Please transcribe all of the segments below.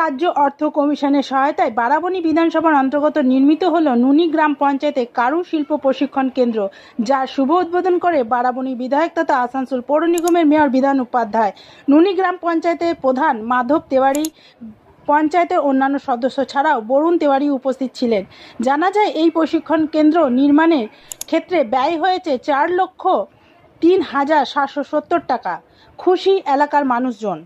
রাজ্য অর্থ কমিশনের সহায়তায় বারাবণী বিধানসভার অন্তর্গত নির্মিত হল নুনি গ্রাম পঞ্চায়েতে কারু শিল্প প্রশিক্ষণ কেন্দ্র যার শুভ উদ্বোধন করে বারাবণী বিধায়ক তথা আসানসোল পৌর নিগমের মেয়র বিধান উপাধ্যায়। নুনি গ্রাম পঞ্চায়েতের প্রধান মাধব তেওয়ারি পঞ্চায়েতের অন্যান্য সদস্য ছাড়াও বরুণ তেওয়ারি উপস্থিত ছিলেন। জানা যায়, এই প্রশিক্ষণ কেন্দ্র নির্মাণের ক্ষেত্রে ব্যয় হয়েছে চার লক্ষ তিন হাজার সাতশো সত্তর টাকা। খুশি এলাকার মানুষজন।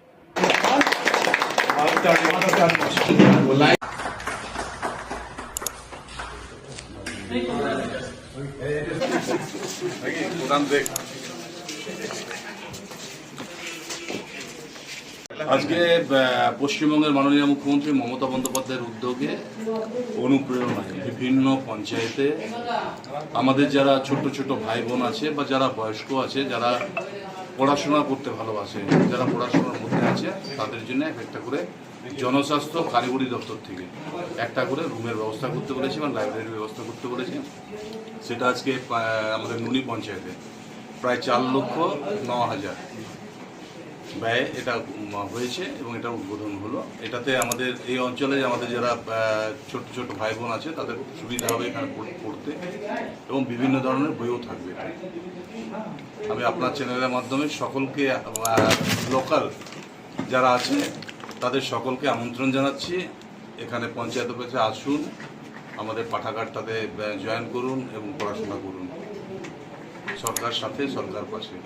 আজকে পশ্চিমবঙ্গের মাননীয় মুখ্যমন্ত্রী মমতা বন্দ্যোপাধ্যায়ের উদ্যোগে অনুপ্রেরণায় বিভিন্ন পঞ্চায়েতে আমাদের যারা ছোট ছোট ভাই বোন আছে বা যারা বয়স্ক আছে, যারা পড়াশোনা করতে ভালোবাসে। যারা পড়াশোনার মধ্যে আছে, তাদের জন্য এক একটা করে জনস্বাস্থ্য কারিগরি দপ্তর থেকে। একটা করে রুমের ব্যবস্থা করতে বলেছে এবং লাইব্রেরির ব্যবস্থা করতে বলেছে। সেটা আজকে আমাদের নুনি পঞ্চায়েতে। প্রায় চার লক্ষ ন হাজার। ব্যয় এটা হয়েছে এবং এটা উদ্বোধন হলো। এটাতে আমাদের এই অঞ্চলে আমাদের যারা ছোট ছোট ভাই বোন আছে, তাদের সুবিধা হবে এখানে পড়তে এবং বিভিন্ন ধরনের বইও থাকবে। আমি আপনার চ্যানেলের মাধ্যমে সকলকে লোকাল যারা আছে, তাদের সকলকে আমন্ত্রণ জানাচ্ছি। এখানে পঞ্চায়েত অফিসে আসুন, আমাদের পাঠাগারটাতে জয়েন করুন এবং পড়াশোনা করুন। সরকার সাথে, সরকার পাশে।